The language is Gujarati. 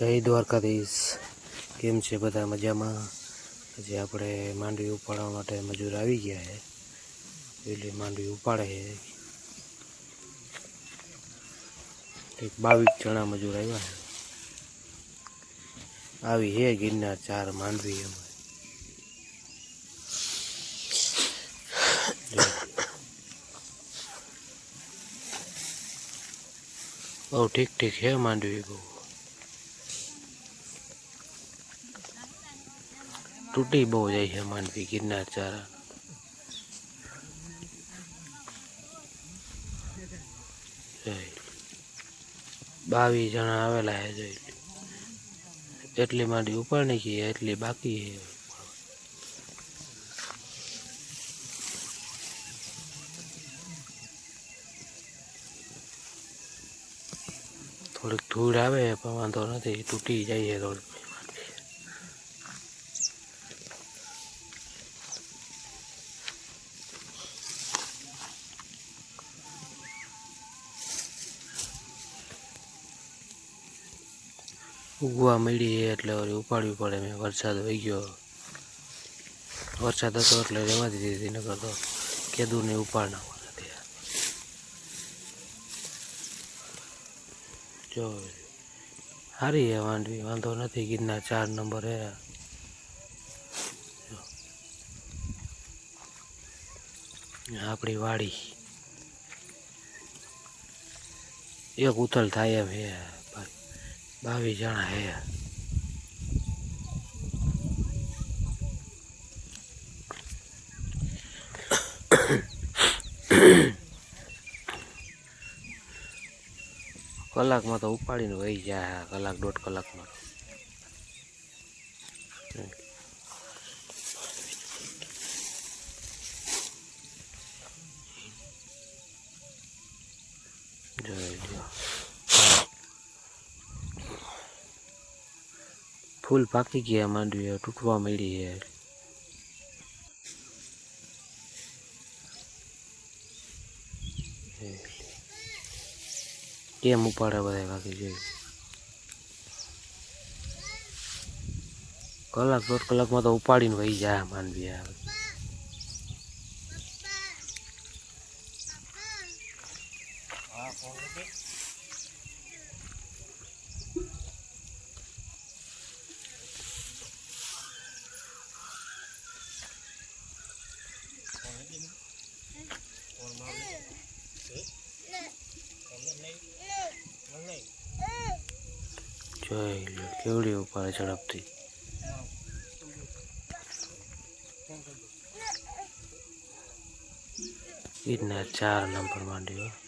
જય દ્વારકાધીશ. કેમ છે બધા મજામાં? આજે આપણે માંડવી ઉપાડવા માટે મજૂર આવી ગયા છે. એટલે માંડવી ઉપાડે છે. એક બાવીસ જણા મજૂર આવ્યા છે. આવી હે ગિરનાર ચાર માંડવી એમાં. બહુ ઠીક ઠીક છે માંડવી બહુ. તૂટી બહુ જાય છે માંડવી ગિરનાર ચારા બાવીસ જણા આવેલા છે જોઈ લો. એટલી માંડવી ઉપાડની છે એટલી બાકી છે થોડીક ધૂળ આવે પણ વાંધો નથી તૂટી જાય છે થોડીક ઉગવા મળી એટલે ઉપાડવી પડે મેં. વરસાદ વહી ગયો. વરસાદ હતો એટલે રહેવા દીધી હતી નગર તો કેદું ને ઉપાડ નાખવાના જો સારી હે વાંધવી વાંધો નથી ગીરના ચાર નંબર હે. આપણી વાડી. એક ઉથલ થાય એમ હે. બાવીસ જણા હે. કલાકમાં તો ઉપાડીને વહી જાય કલાક દોઢ કલાકમાં જોઈ લો ફૂલ પાકી ગયા માંડવી તૂટવા મળી છે કેમ ઉપાડે બધા બાકી જોઈ કલાક દોઢ કલાકમાં તો ઉપાડીને વહી જાય માંડવી આવે જોઈ કેવડી ઉપાડે ઝડપથી? ગિરનાર ચાર નંબર માંડ્યો.